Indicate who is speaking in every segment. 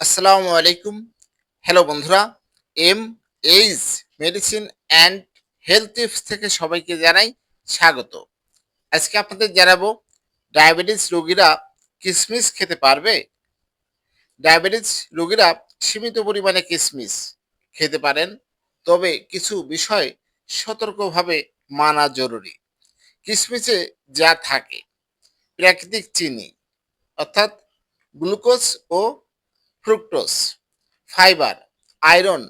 Speaker 1: আসসালামু আলাইকুম। হ্যালো বন্ধুরা, M H medicine and health tips থেকে সবাইকে জানাই স্বাগত। আজকে আপনাদের জানাব, ডায়াবেটিস রোগীরা কিশমিশ খেতে পারবে? ডায়াবেটিস রোগীরা সীমিত পরিমাণে কিশমিশ খেতে পারেন, তবে কিছু বিষয় সতর্কভাবে মানা জরুরি। কিশমিশে যা থাকে, প্রাকৃতিক চিনি, অর্থাৎ গ্লুকোজ ও fructose fibre iron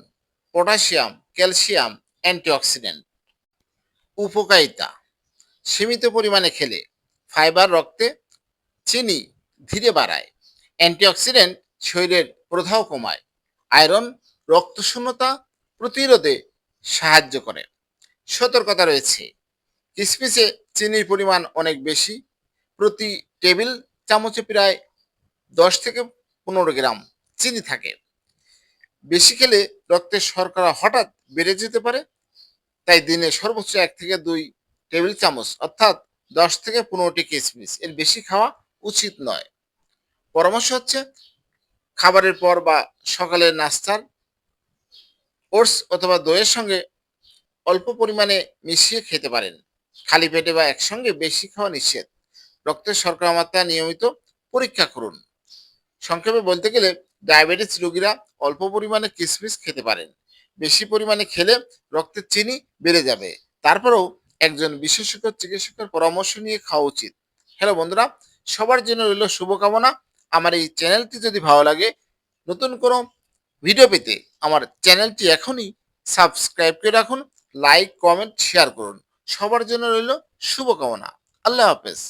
Speaker 1: potassium calcium antioxidant উপকারিতা, সীমিত পরিমাণে খেলে ফাইবার রক্তে চিনি ধীরে বাড়ায় অ্যান্টিঅক্সিডেন্ট শরীরের প্রদাহ কমায় আয়রন রক্তশূন্যতা প্রতিরোধে সাহায্য করে। সতর্কতা রয়েছে, কিসমিসে চিনির পরিমাণ অনেক বেশি, প্রতি টেবিল চামচে প্রায় দশ থেকে পনেরো গ্রাম। চিনি থাকে। বেশি খেলে রক্তের শর্করা হঠাৎ বেড়ে যেতে পারে, তাই দিনে সর্বোচ্চ এক থেকে দুই টেবিল চামচ, অর্থাৎ দশ থেকে পনেরোটি কিশমিশ এর বেশি খাওয়া উচিত নয়। পরামর্শ হচ্ছে, খাবারের পর বা সকালের নাস্তার ওটস অথবা দইয়ের সঙ্গে অল্প পরিমাণে মিশিয়ে খেতে পারেন। খালি পেটে বা একসঙ্গে বেশি খাওয়া নিষেধ। রক্তের শর্করা মাত্রা নিয়মিত পরীক্ষা করুন। সংক্ষেপে বলতে গেলে ডায়াবেটিস রোগীরা অল্প পরিমাণে কিশমিশ খেতে পারেন। বেশি পরিমাণে খেলে রক্তের চিনি বেড়ে যাবে। তারপরেও একজন বিশেষজ্ঞ চিকিৎসকের পরামর্শ নিয়ে খাওয়া উচিত। হ্যালো বন্ধুরা, সবার জন্য রইল শুভকামনা। আমার এই চ্যানেলটি যদি ভালো লাগে, নতুন কোনো ভিডিও পেতে আমার চ্যানেলটি এখনই সাবস্ক্রাইব করে রাখুন, লাইক, কমেন্ট, শেয়ার করুন। সবার জন্য রইল শুভকামনা। আল্লাহ হাফেজ।